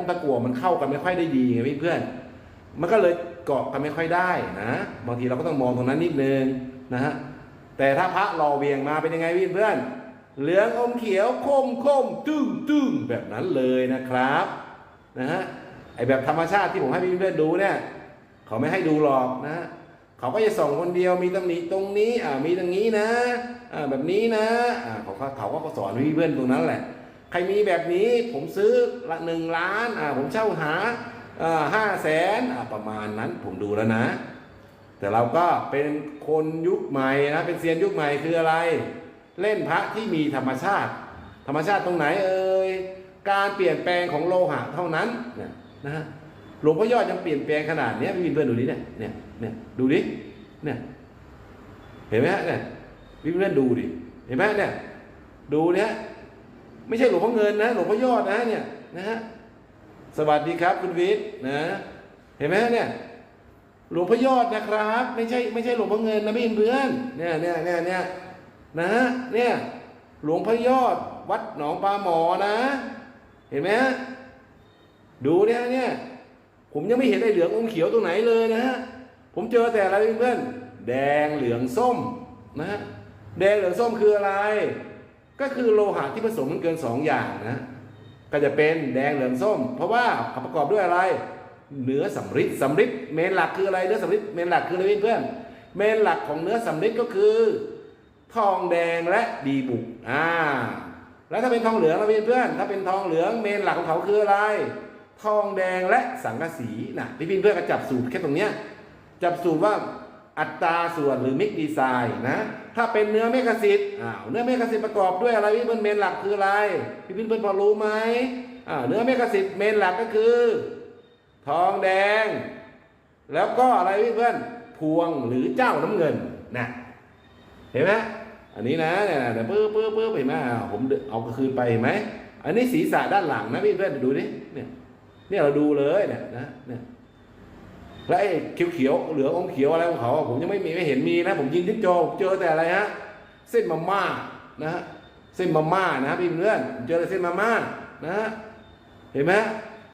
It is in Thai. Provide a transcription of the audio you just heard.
งตะกั่วมันเข้ากันไม่ค่อยได้ดีไงพี่เพื่อน มันก็เลยเกาะกันไม่ค่อยได้นะบางทีเราก็ต้องมองตรงนั้นนิดนึงนะฮะแต่ถ้าพระหล่อเวียงมาเป็นยังไงพี่เพื่อน เหลืองอมเขียวคมคมตึ้งตึ้งแบบนั้นเลยนะครับนะฮะไอแบบธรรมชาติที่ผมให้พี่เพื่อนดูเนี่ยเขาไม่ให้ดูหรอกนะเขาก็จะส่องคนเดียวมีตำหนิตรงนี้อ่ามีตรงนี้นะอ่าแบบนี้นะอ่าเขาก็เขาก็สอนพี่เพื่อนตรงนั้นแหละ ใครมีแบบนี้ผมซื้อละหนึ่งล้านอ่าผมเช่าหาห้าแสนอ่าประมาณนั้นผมดูแล้วนะ แต่เราก็เป็นคนยุคใหม่นะเป็นเซียนยุคใหม่คืออะไร เล่นพระที่มีธรรมชาติ ธรรมชาติตรงไหนเอ่ยการเปลี่ยนแปลงของโลหะเท่านั้นเนี่ยนะฮะหลวงพ่อยอดยังเปลี่ยนแปลงขนาดนี้พี่วินเพื่อนดูดิเนี่ยเนี่ยเนี่ยดูดิเนี่ยเห็นไหมฮะเนี่ยพี่เพื่อนดูดิเห็นไหมเนี่ยดูเนี่ย ไม่ใช่หลวงพ่อเงินนะ หลวงพ่อยอดนะเนี่ยนะฮะสวัสดีครับคุณวิทย์นะ เห็นไหมเนี่ย หลวงพ่อยอดนะครับ ไม่ใช่ไม่ใช่หลวงพ่อเงินนะพี่เพื่อนเนี่ยเนี่ยเนี่ยเนี่ยนะฮะเนี่ยหลวงพ่อยอดวัดหนองปลาหมอนะ เห็นไหมฮะดูเนี่ยเนี่ย ผมยังไม่เห็นไอ้เหลืองอมเขียวตรงไหนเลยนะฮะผมเจอแต่อะไรเพื่อนแดงเหลืองส้มนะฮะแดงเหลืองส้มคืออะไร ก็คือโลหะที่ผสมกันเกินสองอย่างนะ ก็จะเป็นแดงเหลืองส้ม เพราะว่าประกอบด้วยอะไร เนื้อสำริดสำริดเมนหลักคืออะไรเนื้อสำริดเมนหลักคืออะไรเพื่อนเมนหลักของเนื้อสำริดก็คือ ทองแดงและดีบุกอ่าแล้วถ้าเป็นทองเหลืองเราเพื่อนถ้าเป็นทองเหลืองเมนหลักของเขาคืออะไร ทองแดงและสังกะสีนะพี่เพื่อนก็จับสูตรแค่ตรงเนี้ยจับสูตรว่า อัตราส่วนหรือมิกดีไซน์นะ ถ้าเป็นเนื้อเมกะซิตอ้าวเนื้อเมกะซิตประกอบด้วยอะไรพี่เพื่อนเมนหลักคืออะไรพี่เพื่อนพอรู้ไหมอ่าเนื้อเมกะซิตเมนหลักก็คือ ทองแดง แล้วก็อะไรพี่เพื่อนพวงหรือเจ้าน้ำเงินนะเห็นไหมอันนี้นะเนี่ยเดี๋ยวปื้อปื้อปื้อเห็นไหมผมเอาคืนไปเห็นไหมอันนี้ศีรษะด้านหลังนะพี่เพื่อนดูดิเนี่ยเนี่ยเราดูเลยเนี่ยนะเนี่ย แล้วไอ้เขียวเขียวๆเหลืองอมเขียวอะไรของเขา ผมยังไม่มีไม่เห็นมีนะ ผมยินทิศโจผมเจอแต่อะไรฮะเส้นมาม่านะฮะเส้นมาม่านะพี่เพื่อนผมเจอแต่เส้นมาม่านะฮะเห็นไหม